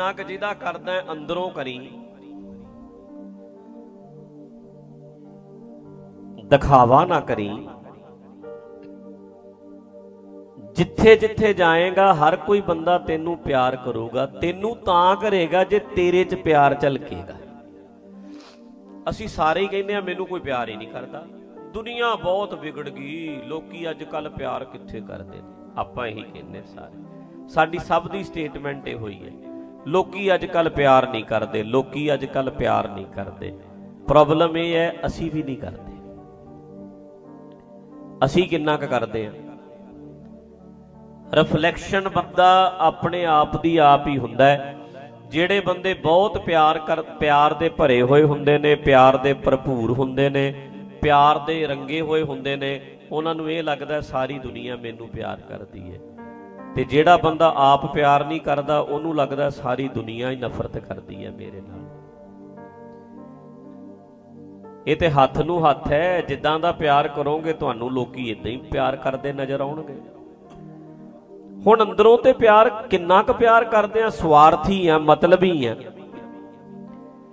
ਜਿੰਨਾ ਕੁ ਜਿਹਦਾ ਕਰਦਾ ਅੰਦਰੋਂ ਕਰੀ। ਦਿਖਾਵਾ ਨਾ ਕਰੀ। ਜਿੱਥੇ ਜਿੱਥੇ ਜਾਏਗਾ, ਹਰ ਕੋਈ ਬੰਦਾ ਤੈਨੂੰ ਪਿਆਰ ਕਰੂਗਾ। ਤੈਨੂੰ ਤਾਂ ਕਰੇਗਾ ਜੇ ਤੇਰੇ 'ਚ ਪਿਆਰ ਝਲਕੇਗਾ। ਅਸੀਂ ਸਾਰੇ ਹੀ ਕਹਿੰਦੇ ਆ ਮੈਨੂੰ ਕੋਈ ਪਿਆਰ ਹੀ ਨਹੀਂ ਕਰਦਾ। ਦੁਨੀਆ ਬਹੁਤ ਵਿਗੜ ਗਈ। ਲੋਕੀ ਅੱਜ ਕੱਲ ਪਿਆਰ ਕਿੱਥੇ ਕਰਦੇ ਨੇ? ਆਪਾਂ ਇਹੀ ਕਹਿੰਦੇ ਸਾਰੇ। ਸਾਡੀ ਸਭ ਦੀ ਸਟੇਟਮੈਂਟ ਇਹ ਹੋਈ ਹੈ। ਲੋਕੀ ਅੱਜ ਕੱਲ ਪਿਆਰ ਨਹੀਂ ਕਰਦੇ, ਲੋਕੀ ਅੱਜ ਕੱਲ ਪਿਆਰ ਨਹੀਂ ਕਰਦੇ। ਪ੍ਰੋਬਲਮ ਇਹ ਹੈ, ਅਸੀਂ ਵੀ ਨਹੀਂ ਕਰਦੇ। ਅਸੀਂ ਕਿੰਨਾ ਕੁ ਕਰਦੇ ਆ ਰਿਫਲੈਕਸ਼ਨ ਬੰਦਾ ਆਪਣੇ ਆਪ ਦੀ ਆਪ ਹੀ ਹੁੰਦਾ ਹੈ। ਜਿਹੜੇ ਬੰਦੇ ਬਹੁਤ ਪਿਆਰ ਕਰ, ਪਿਆਰ ਦੇ ਭਰੇ ਹੋਏ ਹੁੰਦੇ ਨੇ, ਪਿਆਰ ਦੇ ਭਰਪੂਰ ਹੁੰਦੇ ਨੇ, ਪਿਆਰ ਦੇ ਰੰਗੇ ਹੋਏ ਹੁੰਦੇ ਨੇ, ਉਹਨਾਂ ਨੂੰ ਇਹ ਲੱਗਦਾ ਸਾਰੀ ਦੁਨੀਆ ਮੈਨੂੰ ਪਿਆਰ ਕਰਦੀ ਹੈ। ਤੇ ਜਿਹੜਾ ਬੰਦਾ ਆਪ ਪਿਆਰ ਨਹੀਂ ਕਰਦਾ, ਉਹਨੂੰ ਲੱਗਦਾ ਸਾਰੀ ਦੁਨੀਆ ਹੀ ਨਫ਼ਰਤ ਕਰਦੀ ਹੈ ਮੇਰੇ ਨਾਲ। ਇਹ ਤੇ ਹੱਥ ਨੂੰ ਹੱਥ ਹੈ, ਜਿੱਦਾਂ ਦਾ ਪਿਆਰ ਕਰੋਗੇ, ਤੁਹਾਨੂੰ ਲੋਕੀ ਇਦਾਂ ਹੀ ਪਿਆਰ ਕਰਦੇ ਨਜ਼ਰ ਆਉਣਗੇ। ਹੁਣ ਅੰਦਰੋਂ ਤੇ ਪਿਆਰ ਕਿੰਨਾ ਕੁ ਪਿਆਰ ਕਰਦੇ ਆ, ਸਵਾਰਥੀ ਆ, ਮਤਲਬੀ ਆ।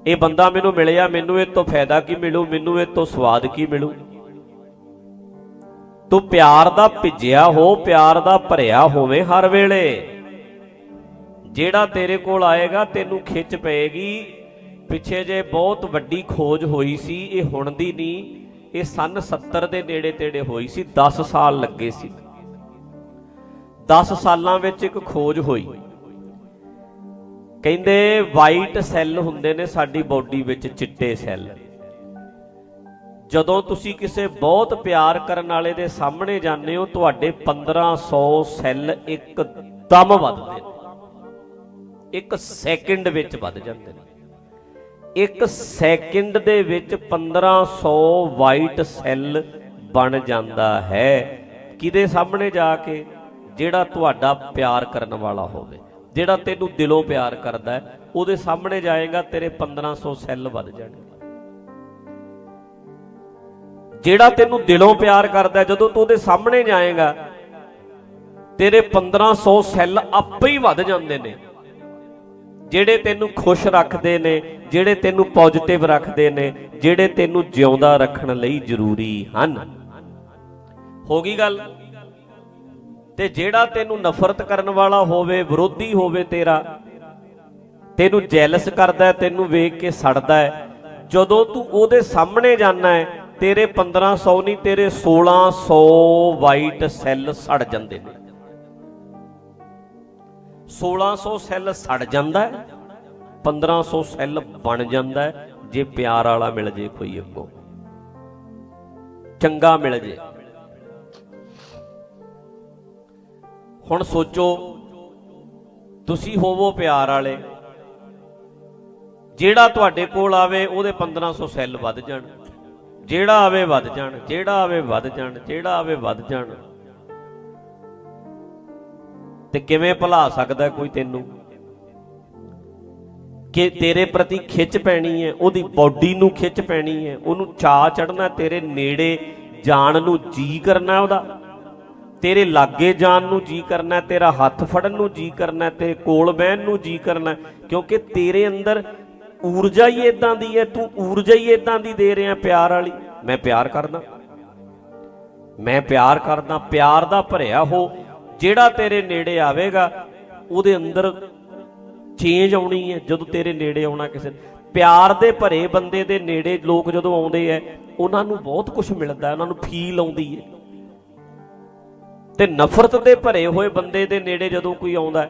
ਇਹ ਬੰਦਾ ਮੈਨੂੰ ਮਿਲਿਆ, ਮੈਨੂੰ ਇਹ ਤੋਂ ਫਾਇਦਾ ਕੀ ਮਿਲੂ, ਮੈਨੂੰ ਇਹ ਤੋਂ ਸਵਾਦ ਕੀ ਮਿਲੂ? ਤੂੰ ਪਿਆਰ ਦਾ ਭਿੱਜਿਆ ਹੋ, ਪਿਆਰ ਦਾ ਭਰਿਆ ਹੋਵੇ ਹਰ ਵੇਲੇ। ਜਿਹੜਾ ਤੇਰੇ ਕੋਲ ਆਏਗਾ, ਤੈਨੂੰ ਖਿੱਚ ਪਏਗੀ। ਪਿੱਛੇ ਜੇ ਬਹੁਤ ਵੱਡੀ ਖੋਜ ਹੋਈ ਸੀ, ਇਹ ਹੁਣ ਦੀ ਨਹੀਂ। ਇਹ ਸਨ 70 ਦੇ ਨੇੜੇ ਤੇੜੇ ਹੋਈ ਸੀ 10 ਸਾਲ ਲੱਗੇ ਸੀ। 10 ਸਾਲਾਂ ਵਿੱਚ ਇੱਕ ਖੋਜ ਹੋਈ। ਕਹਿੰਦੇ ਵਾਈਟ ਸੈੱਲ ਹੁੰਦੇ ਨੇ, ਸਾਡੀ ਬਾਡੀ ਵਿੱਚ ਚਿੱਟੇ ਸੈੱਲ ਜਦੋਂ ਤੁਸੀਂ ਕਿਸੇ ਬਹੁਤ ਪਿਆਰ ਕਰਨ ਵਾਲੇ ਦੇ ਸਾਹਮਣੇ ਜਾਂਦੇ ਹੋ, ਤੁਹਾਡੇ 1500 ਸੈੱਲ ਇੱਕ ਦਮ ਵੱਧਦੇ ਨੇ। ਇੱਕ ਸੈਕਿੰਡ ਵਿੱਚ ਵੱਧ ਜਾਂਦੇ ਨੇ। ਇੱਕ ਸੈਕਿੰਡ ਦੇ ਵਿੱਚ 1500 ਵਾਈਟ ਸੈੱਲ ਬਣ ਜਾਂਦਾ ਹੈ। ਕਿਹਦੇ ਸਾਹਮਣੇ ਜਾ ਕੇ? ਜਿਹੜਾ ਤੁਹਾਡਾ ਪਿਆਰ ਕਰਨ ਵਾਲਾ ਹੋਵੇ। ਜਿਹੜਾ ਤੈਨੂੰ ਦਿਲੋਂ ਪਿਆਰ ਕਰਦਾ ਉਹਦੇ ਸਾਹਮਣੇ ਜਾਏਗਾ, ਤੇਰੇ 1500 ਸੈੱਲ ਵੱਧ ਜਾਣਗੇ। ਜਿਹੜਾ ਤੈਨੂੰ ਦਿਲੋਂ ਪਿਆਰ ਕਰਦਾ ਜਦੋਂ ਤੂੰ ਉਹਦੇ ਸਾਹਮਣੇ ਜਾਏਗਾ ਤੇਰੇ 1500 ਸੈੱਲ ਆਪੇ ਹੀ ਵੱਧ ਜਾਂਦੇ ਨੇ। ਜਿਹੜੇ ਤੈਨੂੰ ਖੁਸ਼ ਰੱਖਦੇ ਨੇ, ਜਿਹੜੇ ਤੈਨੂੰ ਪੋਜ਼ਿਟਿਵ ਰੱਖਦੇ ਨੇ, ਜਿਹੜੇ ਤੈਨੂੰ ਜਿਉਂਦਾ ਰੱਖਣ ਲਈ ਜ਼ਰੂਰੀ ਹਨ। ਹੋ ਗਈ ਗੱਲ? ਤੇ ਜਿਹੜਾ ਤੈਨੂੰ ਨਫ਼ਰਤ ਕਰਨ ਵਾਲਾ ਹੋਵੇ, ਵਿਰੋਧੀ ਹੋਵੇ ਤੇਰਾ, ਤੈਨੂੰ ਜੈਲਸ ਕਰਦਾ ਤੈਨੂੰ ਵੇਖ ਕੇ ਸੜਦਾ ਹੈ, ਜਦੋਂ ਤੂੰ ਉਹਦੇ ਸਾਹਮਣੇ ਜਾਣਾ ਹੈ ਤੇਰੇ 1500 ਨਹੀਂ, ਤੇਰੇ 1600 ਵਾਈਟ ਸੈੱਲ ਸੜ ਜਾਂਦੇ ਨੇ। 1600 ਸੈੱਲ ਸੜ ਜਾਂਦਾ ਹੈ 1500 ਸੈੱਲ ਬਣ ਜਾਂਦਾ ਹੈ, ਜੇ ਪਿਆਰ ਵਾਲਾ ਮਿਲ ਜੇ ਕੋਈ ਅੱਗੋਂ। ਚੰਗਾ ਮਿਲ ਜੇ। ਹੁਣ ਸੋਚੋ, ਤੁਸੀਂ ਹੋਵੋ ਪਿਆਰ ਵਾਲੇ, ਜਿਹੜਾ ਤੁਹਾਡੇ ਕੋਲ ਆਵੇ, ਉਹਦੇ 1500 ਸੈੱਲ ਵੱਧ ਜਾਣ। ਜਿਹੜਾ ਆਵੇ ਵੱਧ ਜਾਣ, ਜਿਹੜਾ ਆਵੇ ਵੱਧ ਜਾਣ, ਜਿਹੜਾ ਆਵੇ ਵੱਧ ਜਾਣ। ਤੇ ਕਿਵੇਂ ਭੁਲਾ ਸਕਦਾ ਕੋਈ ਤੈਨੂੰ? ਕਿ ਤੇਰੇ ਪ੍ਰਤੀ ਖਿੱਚ ਪੈਣੀ ਹੈ, ਉਹਦੀ ਬਾਡੀ ਨੂੰ ਖਿੱਚ ਪੈਣੀ ਹੈ, ਉਹਨੂੰ ਚਾ ਚੜਨਾ ਤੇਰੇ ਨੇੜੇ ਜਾਣ ਨੂੰ ਜੀ ਕਰਨਾ ਉਹਦਾ। ਤੇਰੇ ਲਾਗੇ ਜਾਣ ਨੂੰ ਜੀ ਕਰਨਾ ਤੇਰਾ ਹੱਥ ਫੜਨ ਨੂੰ ਜੀ ਕਰਨਾ ਤੇਰੇ ਕੋਲ ਬਹਿਣ ਨੂੰ ਜੀ ਕਰਨਾ ਕਿਉਂਕਿ ਤੇਰੇ ਅੰਦਰ ਊਰਜਾ ਹੀ ਇਦਾਂ ਦੀ ਹੈ, ਤੂੰ ਊਰਜਾ ਹੀ ਇਦਾਂ ਦੀ ਦੇ ਰਿਹਾ ਪਿਆਰ ਵਾਲੀ। ਮੈਂ ਪਿਆਰ ਕਰਦਾ। ਮੈਂ ਪਿਆਰ ਕਰਦਾ, ਪਿਆਰ ਦਾ ਭਰਿਆ ਹੋ, ਜਿਹੜਾ ਤੇਰੇ ਨੇੜੇ ਆਵੇਗਾ, ਉਹਦੇ ਅੰਦਰ ਚੇਂਜ ਆਉਣੀ ਹੈ, ਜਦੋਂ ਤੇਰੇ ਨੇੜੇ ਆਉਣਾ ਕਿਸੇ ਪਿਆਰ ਦੇ ਭਰੇ ਬੰਦੇ ਦੇ ਨੇੜੇ ਲੋਕ ਜਦੋਂ ਆਉਂਦੇ ਐ ਉਹਨਾਂ ਨੂੰ ਬਹੁਤ ਕੁਝ ਮਿਲਦਾ, ਉਹਨਾਂ ਨੂੰ ਫੀਲ ਆਉਂਦੀ ਹੈ। ਤੇ ਨਫ਼ਰਤ ਦੇ ਭਰੇ ਹੋਏ ਬੰਦੇ ਦੇ ਨੇੜੇ ਜਦੋਂ ਕੋਈ ਆਉਂਦਾ ਹੈ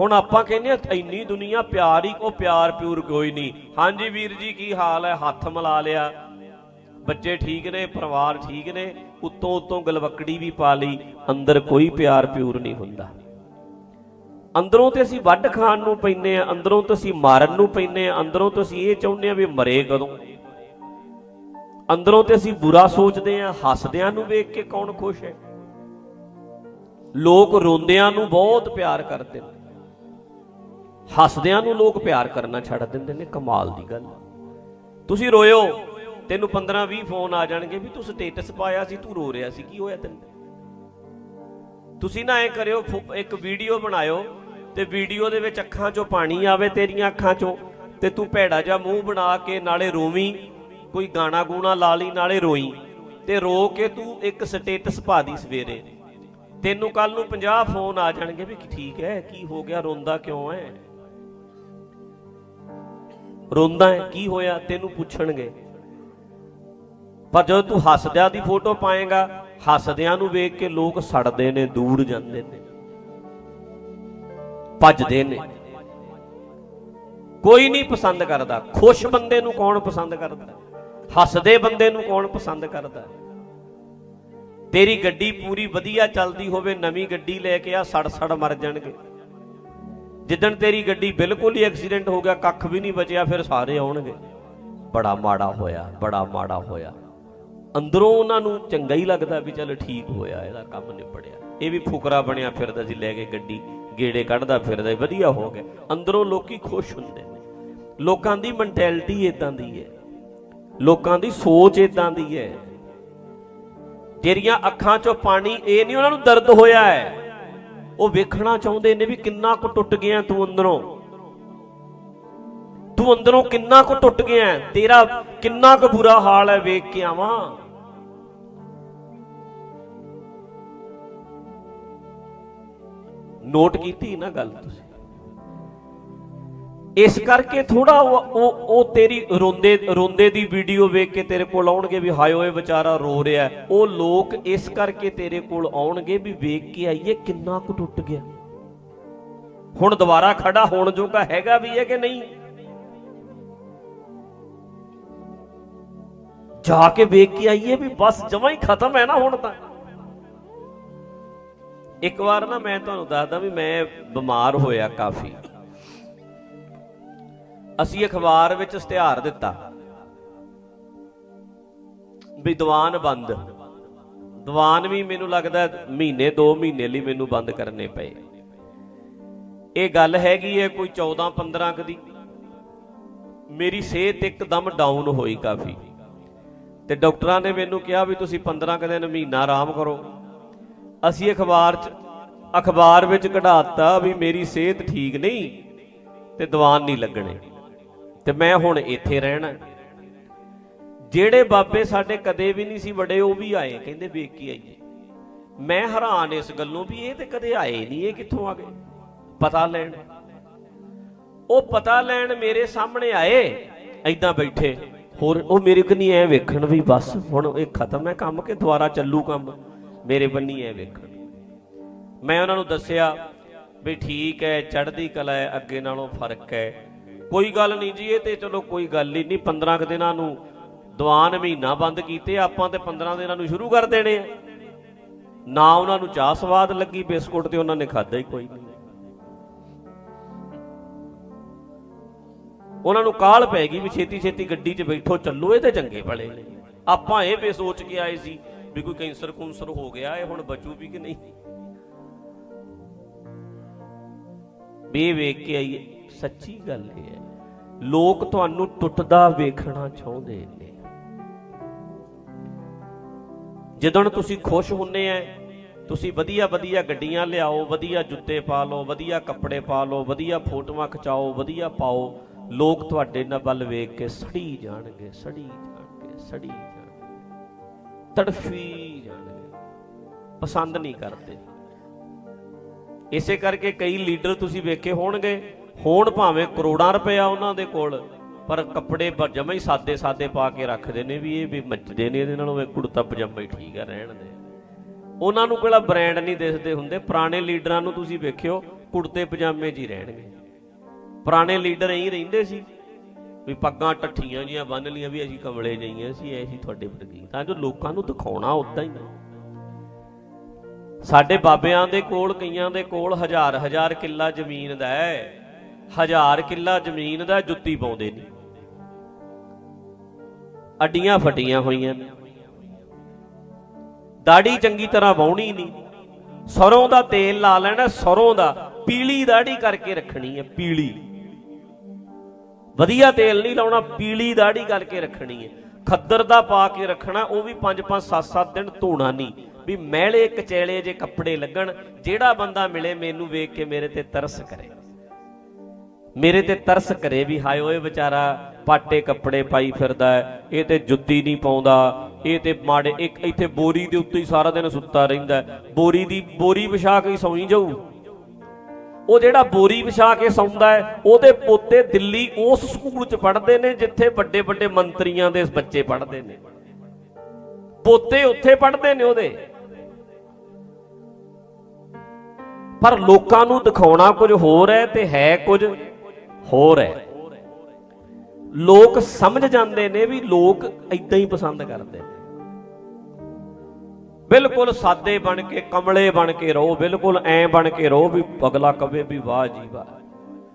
ਹੁਣ ਆਪਾਂ ਕਹਿੰਦੇ ਆ ਇੰਨੀ ਦੁਨੀਆ ਪਿਆਰ ਹੀ ਕੋ ਪਿਆਰ ਪਿਉਰ ਕੋਈ ਨਹੀਂ। ਹਾਂਜੀ ਵੀਰ ਜੀ, ਕੀ ਹਾਲ ਹੈ? ਹੱਥ ਮਿਲਾ ਲਿਆ। ਬੱਚੇ ਠੀਕ ਨੇ, ਪਰਿਵਾਰ ਠੀਕ ਨੇ? ਉੱਤੋਂ ਉੱਤੋਂ ਗਲਵਕੜੀ ਵੀ ਪਾ ਲਈ। ਅੰਦਰ ਕੋਈ ਪਿਆਰ ਪਿਉਰ ਨਹੀਂ ਹੁੰਦਾ। ਅੰਦਰੋਂ ਤੇ ਅਸੀਂ ਵੱਢ ਖਾਣ ਨੂੰ ਪੈਨੇ ਆ ਅੰਦਰੋਂ ਤੇ ਅਸੀਂ ਮਾਰਨ ਨੂੰ ਪੈਨੇ ਆ ਅੰਦਰੋਂ ਤੇ ਅਸੀਂ ਇਹ ਚਾਹੁੰਦੇ ਆ ਵੀ ਮਰੇ ਕਦੋਂ। ਅੰਦਰੋਂ ਤੇ ਅਸੀਂ ਬੁਰਾ ਸੋਚਦੇ ਆ ਹੱਸਦਿਆਂ ਨੂੰ ਵੇਖ ਕੇ ਕੌਣ ਖੁਸ਼ ਹੈ। ਲੋਕ ਰੋਂਦਿਆਂ ਨੂੰ ਬਹੁਤ ਪਿਆਰ ਕਰਦੇ ਨੇ। ਹੱਸਦਿਆਂ ਨੂੰ ਲੋਕ ਪਿਆਰ ਕਰਨਾ ਛੱਡ ਦਿੰਦੇ ਨੇ, ਕਮਾਲ ਦੀ ਗੱਲ ਤੁਸੀਂ ਰੋਇਓ, ਤੈਨੂੰ 15 20 ਫੋਨ ਆ ਜਾਣਗੇ ਵੀ ਤੂੰ ਸਟੇਟਸ ਪਾਇਆ ਸੀ, ਤੂੰ ਰੋ ਰਿਹਾ ਸੀ, ਕੀ ਹੋਇਆ ਤੈਨੂੰ? ਤੁਸੀਂ ਨਾ ਐ ਕਰਿਓ ਇੱਕ ਵੀਡੀਓ ਬਣਾਇਓ ਤੇ ਵੀਡੀਓ ਦੇ ਵਿੱਚ ਅੱਖਾਂ 'ਚੋਂ ਪਾਣੀ ਆਵੇ ਤੇਰੀਆਂ ਅੱਖਾਂ 'ਚੋਂ ਤੇ ਤੂੰ ਭੈੜਾ ਜਿਹਾ ਮੂੰਹ ਬਣਾ ਕੇ ਨਾਲੇ ਰੋਵੀਂ, ਕੋਈ ਗਾਣਾ ਗੂਣਾ ਲਾ ਲਈ, ਨਾਲੇ ਰੋਈ ਤੇ ਰੋ ਕੇ ਤੂੰ ਇੱਕ ਸਟੇਟਸ ਪਾ ਦੀ ਸਵੇਰੇ। ਤੈਨੂੰ ਕੱਲ ਨੂੰ 50 ਫੋਨ ਆ ਜਾਣਗੇ ਵੀ ਠੀਕ ਹੈ, ਕੀ ਹੋ ਗਿਆ, ਰੋਂਦਾ ਕਿਉਂ ਹੈ? ਰੋਂਦਾ ਹੈ, ਕੀ ਹੋਇਆ? ਤੈਨੂੰ ਪੁੱਛਣਗੇ। ਪਰ ਜਦੋਂ ਤੂੰ ਹੱਸਦਿਆਂ ਦੀ ਫੋਟੋ ਪਾਏਗਾ, ਹੱਸਦਿਆਂ ਨੂੰ ਵੇਖ ਕੇ ਲੋਕ ਸੜਦੇ ਨੇ, ਦੂਰ ਜਾਂਦੇ ਨੇ, ਭੱਜਦੇ ਨੇ। ਕੋਈ ਨਹੀਂ ਪਸੰਦ ਕਰਦਾ। ਖੁਸ਼ ਬੰਦੇ ਨੂੰ ਕੌਣ ਪਸੰਦ ਕਰਦਾ? ਹੱਸਦੇ ਬੰਦੇ ਨੂੰ ਕੌਣ ਪਸੰਦ ਕਰਦਾ? ਤੇਰੀ ਗੱਡੀ ਪੂਰੀ ਵਧੀਆ ਚੱਲਦੀ ਹੋਵੇ, ਨਵੀਂ ਗੱਡੀ ਲੈ ਕੇ ਆ ਸੜ ਸੜ ਮਰ ਜਾਣਗੇ। ਜਿੱਦਣ ਤੇਰੀ ਗੱਡੀ ਬਿਲਕੁਲ ਹੀ ਐਕਸੀਡੈਂਟ ਹੋ ਗਿਆ, ਕੱਖ ਵੀ ਨਹੀਂ ਬਚਿਆ, ਫਿਰ ਸਾਰੇ ਆਉਣਗੇ। ਬੜਾ ਮਾੜਾ ਹੋਇਆ, ਬੜਾ ਮਾੜਾ ਹੋਇਆ। ਅੰਦਰੋਂ ਉਹਨਾਂ ਨੂੰ ਚੰਗਾ ਹੀ ਲੱਗਦਾ ਵੀ ਚਲ ਠੀਕ ਹੋਇਆ, ਇਹਦਾ ਕੰਮ ਨਿਬੜਿਆ। ਇਹ ਵੀ ਫੁਕਰਾ ਬਣਿਆ ਫਿਰਦਾ ਸੀ, ਲੈ ਕੇ ਗੱਡੀ, ਗੇੜੇ ਕੱਢਦਾ ਫਿਰਦਾ, ਵਧੀਆ ਹੋ ਗਿਆ। ਅੰਦਰੋਂ ਲੋਕੀ ਖੁਸ਼ ਹੁੰਦੇ ਨੇ। ਲੋਕਾਂ ਦੀ ਮੈਂਟੈਲਿਟੀ ਇਦਾਂ ਦੀ ਹੈ। ਲੋਕਾਂ ਦੀ ਸੋਚ ਇਦਾਂ ਦੀ ਹੈ। ਤੇਰੀਆਂ ਅੱਖਾਂ 'ਚੋਂ ਪਾਣੀ, ਇਹ ਨਹੀਂ ਉਹਨਾਂ ਨੂੰ ਦਰਦ ਹੋਇਆ ਹੈ। ਉਹ ਵੇਖਣਾ ਚਾਹੁੰਦੇ ਨੇ ਵੀ ਕਿੰਨਾ ਕੁ ਟੁੱਟ ਗਿਆ ਤੂੰ ਅੰਦਰੋਂ। ਤੂੰ ਅੰਦਰੋਂ ਕਿੰਨਾ ਕੁ ਟੁੱਟ ਗਿਆ, ਤੇਰਾ ਕਿੰਨਾ ਕੁ ਬੁਰਾ ਹਾਲ ਹੈ ਵੇਖ ਕੇ ਆਵਾਂ। ਨੋਟ ਕੀਤੀ ਨਾ ਗੱਲ ਤੁਸੀਂ। ਇਸ ਕਰਕੇ ਥੋੜਾ ਉਹ, ਉਹ- ਉਹ ਤੇਰੀ ਰੋਂਦੇ ਰੋਂਦੇ ਦੀ ਵੀਡੀਓ ਵੇਖ ਕੇ ਤੇਰੇ ਕੋਲ ਆਉਣਗੇ ਵੀ ਹਾਏ ਓਏ ਵਿਚਾਰਾ ਰੋ ਰਿਹਾ ਉਹ ਲੋਕ ਇਸ ਕਰਕੇ ਤੇਰੇ ਕੋਲ ਆਉਣਗੇ ਵੀ ਵੇਖ ਕੇ ਆਈਏ ਕਿੰਨਾ ਕੁ ਟੁੱਟ ਗਿਆ। ਹੁਣ ਦੁਬਾਰਾ ਖੜਾ ਹੋਣ ਜੋਗਾ ਹੈਗਾ ਵੀ ਹੈ ਕਿ ਨਹੀਂ? ਜਾ ਕੇ ਵੇਖ ਕੇ ਆਈਏ ਵੀ ਬਸ ਜਮਾਂ ਹੀ ਖਤਮ ਹੈ ਨਾ ਹੁਣ ਤਾਂ। ਇੱਕ ਵਾਰ ਨਾ ਮੈਂ ਤੁਹਾਨੂੰ ਦੱਸਦਾ ਵੀ ਮੈਂ ਬਿਮਾਰ ਹੋਇਆ ਕਾਫੀ। ਅਸੀਂ ਅਖਬਾਰ ਵਿੱਚ ਇਸ਼ਤਿਹਾਰ ਦਿੱਤਾ। ਵੀ ਦੀਵਾਨ ਬੰਦ। ਦੀਵਾਨ ਵੀ ਮੈਨੂੰ ਲੱਗਦਾ ਮਹੀਨੇ 2 ਮਹੀਨੇ ਲਈ ਮੈਨੂੰ ਬੰਦ ਕਰਨੇ ਪਏ। ਇਹ ਗੱਲ ਹੈਗੀ ਹੈ ਕੋਈ 14 15 ਕੁ ਦੀ। ਮੇਰੀ ਸਿਹਤ ਇੱਕਦਮ ਡਾਊਨ ਹੋਈ ਕਾਫੀ। ਤੇ ਡਾਕਟਰਾਂ ਨੇ ਮੈਨੂੰ ਕਿਹਾ ਵੀ ਤੁਸੀਂ 15 ਕੁ ਦਿਨ ਮਹੀਨਾ ਆਰਾਮ ਕਰੋ। ਅਸੀਂ ਅਖਬਾਰ 'ਚ, ਅਖਬਾਰ ਵਿੱਚ ਕਢਾਤਾ ਵੀ ਮੇਰੀ ਸਿਹਤ ਠੀਕ ਨਹੀਂ ਤੇ ਦੀਵਾਨ ਨਹੀਂ ਲੱਗਣੇ। ਤੇ ਮੈਂ ਹੁਣ ਇੱਥੇ ਰਹਿਣਾ। ਜਿਹੜੇ ਬਾਬੇ ਸਾਡੇ ਕਦੇ ਵੀ ਨਹੀਂ ਸੀ ਵੜੇ ਉਹ ਵੀ ਆਏ, ਕਹਿੰਦੇ ਵੇਖ ਕੇ ਆਈਏ। ਮੈਂ ਹੈਰਾਨ ਇਸ ਗੱਲੋਂ ਵੀ ਇਹ ਤੇ ਕਦੇ ਆਏ ਨਹੀਂ, ਇਹ ਕਿੱਥੋਂ ਆ ਗਏ? ਪਤਾ ਲੈਣ। ਉਹ ਪਤਾ ਲੈਣ ਮੇਰੇ ਸਾਹਮਣੇ ਆਏ ਐਦਾਂ ਬੈਠੇ। ਹੋਰ ਉਹ ਮੇਰੇ ਕਨੀ ਐ ਵੇਖਣ ਵੀ ਬਸ, ਹੁਣ ਇਹ ਖਤਮ ਹੈ ਕੰਮ ਕਿ ਦੁਬਾਰਾ ਚੱਲੂ ਕੰਮ? ਮੇਰੇ ਬੰਨੀ ਐ ਵੇਖਣ। ਮੈਂ ਉਹਨਾਂ ਨੂੰ ਦੱਸਿਆ ਵੀ ਠੀਕ ਹੈ, ਚੜ੍ਹਦੀ ਕਲਾ ਹੈ, ਅੱਗੇ ਨਾਲੋਂ ਫ਼ਰਕ ਹੈ। ਕੋਈ ਗੱਲ ਨਹੀਂ ਜੀ, ਇਹ ਤੇ ਚਲੋ ਕੋਈ ਗੱਲ ਹੀ ਨਹੀਂ। 15 ਕੁ ਦਿਨਾਂ ਨੂੰ ਦੀਵਾਨ ਮਹੀਨਾ ਬੰਦ ਕੀਤੇ, ਆਪਾਂ ਤੇ 15 ਦਿਨਾਂ ਨੂੰ ਸ਼ੁਰੂ ਕਰ ਦੇਣੇ ਆ। ਨਾ ਉਹਨਾਂ ਨੂੰ ਚਾਹ ਸਵਾਦ ਲੱਗੀ, ਬਿਸਕੁਟ ਤੇ ਉਹਨਾਂ ਨੇ ਖਾਦਾ ਹੀ ਕੋਈ ਨਹੀਂ। ਉਹਨਾਂ ਨੂੰ ਕਾਲ ਪੈ ਗਈ ਵੀ ਛੇਤੀ ਛੇਤੀ ਗੱਡੀ 'ਚ ਬੈਠੋ, ਚੱਲੋ, ਇਹ ਤੇ ਚੰਗੇ ਭਲੇ ਆਪਾਂ ਇਹ ਵੀ ਸੋਚ ਕੇ ਆਏ ਸੀ ਵੀ ਕੋਈ ਕੈਂਸਰ ਕੁੰਸਰ ਹੋ ਗਿਆ, ਇਹ ਹੁਣ ਬਚੂ ਵੀ ਕਿ ਨਹੀਂ? ਵੀ ਵੇਖ ਕੇ ਆਈਏ। ਸੱਚੀ ਗੱਲ ਇਹ ਹੈ। ਲੋਕ ਤੁਹਾਨੂੰ ਟੁੱਟਦਾ ਵੇਖਣਾ ਚਾਹੁੰਦੇ ਨੇ। ਜਦੋਂ ਤੁਸੀਂ ਖੁਸ਼ ਹੁੰਨੇ ਆ ਤੁਸੀਂ ਵਧੀਆ ਵਧੀਆ ਗੱਡੀਆਂ ਲਿਆਓ, ਵਧੀਆ ਜੁੱਤੇ ਪਾ ਲਓ, ਵਧੀਆ ਕੱਪੜੇ ਪਾ ਲਓ, ਵਧੀਆ ਫੋਟੋਆਂ ਖਿਚਾਓ, ਵਧੀਆ ਪਾਓ, ਲੋਕ ਤੁਹਾਡੇ ਨਾਲ ਵੱਲ ਵੇਖ ਕੇ ਸੜੀ ਜਾਣਗੇ ਸੜੀ ਜਾਣਗੇ ਸੜੀ ਜਾਣਗੇ। ਤੜਫੀ ਜਾਣਗੇ। ਪਸੰਦ ਨਹੀਂ ਕਰਦੇ। ਇਸੇ ਕਰਕੇ ਕਈ ਲੀਡਰ ਤੁਸੀਂ ਵੇਖੇ ਹੋਣਗੇ ਹੋਣ ਭਾਵੇਂ ਕਰੋੜਾਂ ਰੁਪਇਆ ਉਹਨਾਂ ਦੇ ਕੋਲ, ਪਰ ਕੱਪੜੇ ਜਮਾ ਹੀ ਸਾਦੇ ਸਾਦੇ ਪਾ ਕੇ ਰੱਖਦੇ ਨੇ ਵੀ ਇਹ ਵੀ ਮੱਚਦੇ ਨੇ ਇਹਦੇ ਨਾਲੋਂ ਇਹ ਕੁੜਤਾ ਪਜਾਮਾ ਹੀ ਠੀਕ ਆ ਰਹਿਣ ਦੇ। ਉਹਨਾਂ ਨੂੰ ਕਿਹੜਾ ਬ੍ਰਾਂਡ ਨਹੀਂ ਦਿਸਦੇ ਹੁੰਦੇ। ਪੁਰਾਣੇ ਲੀਡਰਾਂ ਨੂੰ ਤੁਸੀਂ ਵੇਖਿਓ, ਕੁੜਤੇ ਪਜਾਮੇ 'ਚ ਹੀ ਰਹਿਣਗੇ। ਪੁਰਾਣੇ ਲੀਡਰ ਐਂ ਰਹਿੰਦੇ ਸੀ, ਵੀ ਪੱਗਾਂ ਟੱਠੀਆਂ ਜੀਆਂ ਬੰਨ ਲੀਆਂ, ਵੀ ਅਸੀਂ ਕਮਲੇ ਜਈਆਂ ਸੀ ਐਸੀ ਤੁਹਾਡੇ ਵਰਗੀ। ਤਾਂ ਜੋ ਲੋਕਾਂ ਨੂੰ ਦਿਖਾਉਣਾ ਉਦਾਂ ਹੀ ਸਾਡੇ ਬਾਬਿਆਂ ਦੇ ਕੋਲ, ਕਈਆਂ ਦੇ ਕੋਲ ਹਜ਼ਾਰ ਹਜ਼ਾਰ ਕਿੱਲਾ ਜ਼ਮੀਨ ਦਾ ਹੈ। ਹਜ਼ਾਰ ਕਿੱਲਾ ਜ਼ਮੀਨ ਦਾ ਜੁੱਤੀ ਪਾਉਂਦੇ ਨੇ। ਅੱਡੀਆਂ ਫਟੀਆਂ ਹੋਈਆਂ ਨੇ। ਦਾੜੀ ਚੰਗੀ ਤਰ੍ਹਾਂ ਵਾਉਣੀ ਨਹੀਂ। ਸਰੋਂ ਦਾ ਤੇਲ ਲਾ ਲੈਣਾ, ਸਰੋਂ ਦਾ ਪੀਲੀ ਦਾੜੀ ਕਰਕੇ ਰੱਖਣੀ ਹੈ, ਪੀਲੀ। ਵਧੀਆ ਤੇਲ ਨਹੀਂ ਲਾਉਣਾ, ਪੀਲੀ ਦਾੜੀ ਕਰਕੇ ਰੱਖਣੀ ਹੈ। ਖੱਦਰ ਦਾ ਪਾ ਕੇ ਰੱਖਣਾ, ਉਹ ਵੀ 5 5 7 7 ਦਿਨ ਧੋਣਾ ਨਹੀਂ। ਵੀ ਮਹਿਲੇ ਕਚੈਲੇ ਜੇ ਕੱਪੜੇ ਲੱਗਣ, ਜਿਹੜਾ ਬੰਦਾ ਮਿਲੇ ਮੈਨੂੰ ਵੇਖ ਕੇ ਮੇਰੇ ਤੇ ਤਰਸ ਕਰੇ। ਮੇਰੇ ਤੇ ਤਰਸ ਕਰੇ ਵੀ, ਹਾਏ ਓਏ ਵਿਚਾਰਾ ਪਾਟੇ ਕੱਪੜੇ ਪਾਈ ਫਿਰਦਾ ਇਹ ਤੇ ਜੁੱਤੀ ਨਹੀਂ ਪਾਉਂਦਾ, ਇਹ ਤੇ ਮਾੜੇ, ਇੱਕ ਇੱਥੇ ਬੋਰੀ ਦੇ ਉੱਤੇ ਹੀ ਸਾਰਾ ਦਿਨ ਸੁੱਤਾ ਰਹਿੰਦਾ ਬੋਰੀ ਦੀ, ਬੋਰੀ ਵਿਛਾ ਕੇ ਹੀ ਸੌਂ ਜਾਊ। ਉਹ ਜਿਹੜਾ ਬੋਰੀ ਵਿਛਾ ਕੇ ਸੌਂਦਾ ਹੈ, ਉਹਦੇ ਪੋਤੇ ਦਿੱਲੀ ਉਸ ਸਕੂਲ 'ਚ ਪੜ੍ਹਦੇ ਨੇ, ਜਿੱਥੇ ਵੱਡੇ ਵੱਡੇ ਮੰਤਰੀਆਂ ਦੇ ਬੱਚੇ ਪੜ੍ਹਦੇ ਨੇ। ਪੋਤੇ ਉੱਥੇ ਪੜ੍ਹਦੇ ਨੇ ਉਹਦੇ। ਪਰ ਲੋਕਾਂ ਨੂੰ ਦਿਖਾਉਣਾ ਕੁਝ ਹੋਰ ਹੈ ਤੇ ਹੈ ਕੁਝ ਹੋਰ ਹੈ ਲੋਕ ਸਮਝ ਜਾਂਦੇ ਨੇ ਵੀ ਲੋਕ ਇਦਾਂ ਹੀ ਪਸੰਦ ਕਰਦੇ ਨੇ। ਬਿਲਕੁਲ ਸਾਦੇ ਬਣ ਕੇ, ਕਮਲੇ ਬਣ ਕੇ ਰਹੋ, ਬਿਲਕੁਲ ਐ ਬਣ ਕੇ ਰਹੋ ਵੀ ਅਗਲਾ ਕਵੇ ਵੀ ਵਾਹ ਜੀ ਵਾਹ।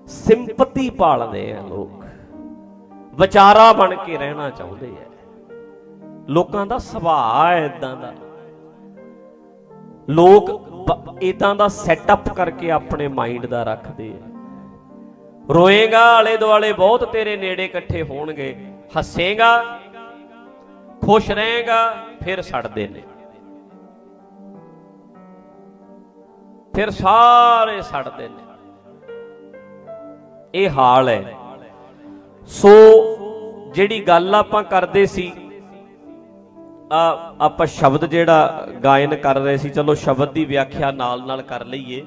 ਸਿੰਪਤੀ ਪਾਲਦੇ ਆ ਲੋਕ। ਵਿਚਾਰਾ ਬਣ ਕੇ ਰਹਿਣਾ ਚਾਹੁੰਦੇ ਆ। ਲੋਕਾਂ ਦਾ ਸੁਭਾਅ ਹੈ ਇਦਾਂ ਦਾ। ਲੋਕ ਇਦਾਂ ਦਾ ਸੈਟਅਪ ਕਰਕੇ ਆਪਣੇ ਮਾਈਂਡ ਦਾ ਰੱਖਦੇ ਆ। ਰੋਏਗਾ, ਆਲੇ ਦੁਆਲੇ ਬਹੁਤ ਤੇਰੇ ਨੇੜੇ ਇਕੱਠੇ ਹੋਣਗੇ। ਹੱਸੇਗਾ, ਖੁਸ਼ ਰਹੇਗਾ, ਫਿਰ ਸੜਦੇ ਨੇ। ਫਿਰ ਸਾਰੇ ਸੜਦੇ ਨੇ। ਇਹ ਹਾਲ ਹੈ। ਸੋ ਜਿਹੜੀ ਗੱਲ ਆਪਾਂ ਕਰਦੇ ਸੀ, ਆ ਆਪਾਂ ਸ਼ਬਦ ਜਿਹੜਾ ਗਾਇਨ ਕਰ ਰਹੇ ਸੀ, ਚਲੋ ਸ਼ਬਦ ਦੀ ਵਿਆਖਿਆ ਨਾਲ ਨਾਲ ਕਰ ਲਈਏ।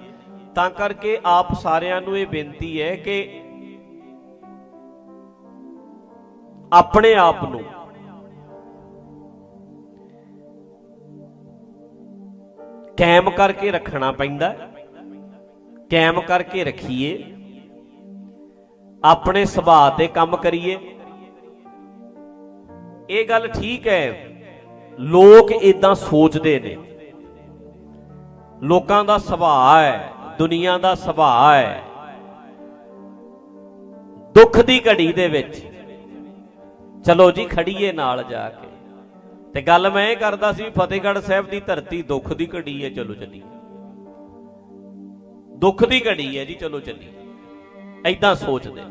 ਤਾਂ ਕਰਕੇ ਆਪ ਸਾਰਿਆਂ ਨੂੰ ਇਹ ਬੇਨਤੀ ਹੈ ਕਿ ਆਪਣੇ ਆਪ ਨੂੰ ਕਾਇਮ ਕਰਕੇ ਰੱਖਣਾ ਪੈਂਦਾ ਹੈ। ਕਾਇਮ ਕਰਕੇ ਰੱਖੀਏ, ਆਪਣੇ ਸੁਭਾਅ ਤੇ ਕੰਮ ਕਰੀਏ ਇਹ ਗੱਲ ਠੀਕ ਹੈ, ਲੋਕ ਇਦਾਂ ਸੋਚਦੇ ਨੇ ਲੋਕਾਂ ਦਾ ਸੁਭਾਅ ਹੈ ਦੁਨੀਆ ਦਾ ਸੁਭਾਅ ਹੈ। ਦੁੱਖ ਦੀ ਘੜੀ ਦੇ ਵਿੱਚ। ਚਲੋ ਜੀ, ਖੜੀਏ ਨਾਲ ਜਾ ਕੇ। ਤੇ ਗੱਲ ਮੈਂ ਇਹ ਕਰਦਾ ਸੀ ਵੀ ਫਤਿਹਗੜ੍ਹ ਸਾਹਿਬ ਦੀ ਧਰਤੀ ਦੁੱਖ ਦੀ ਘੜੀ ਹੈ, ਚਲੋ ਚੱਲੀਏ। ਦੁੱਖ ਦੀ ਘੜੀ ਹੈ ਜੀ, ਚਲੋ ਚੱਲੀਏ। ਐਦਾਂ ਸੋਚਦੇ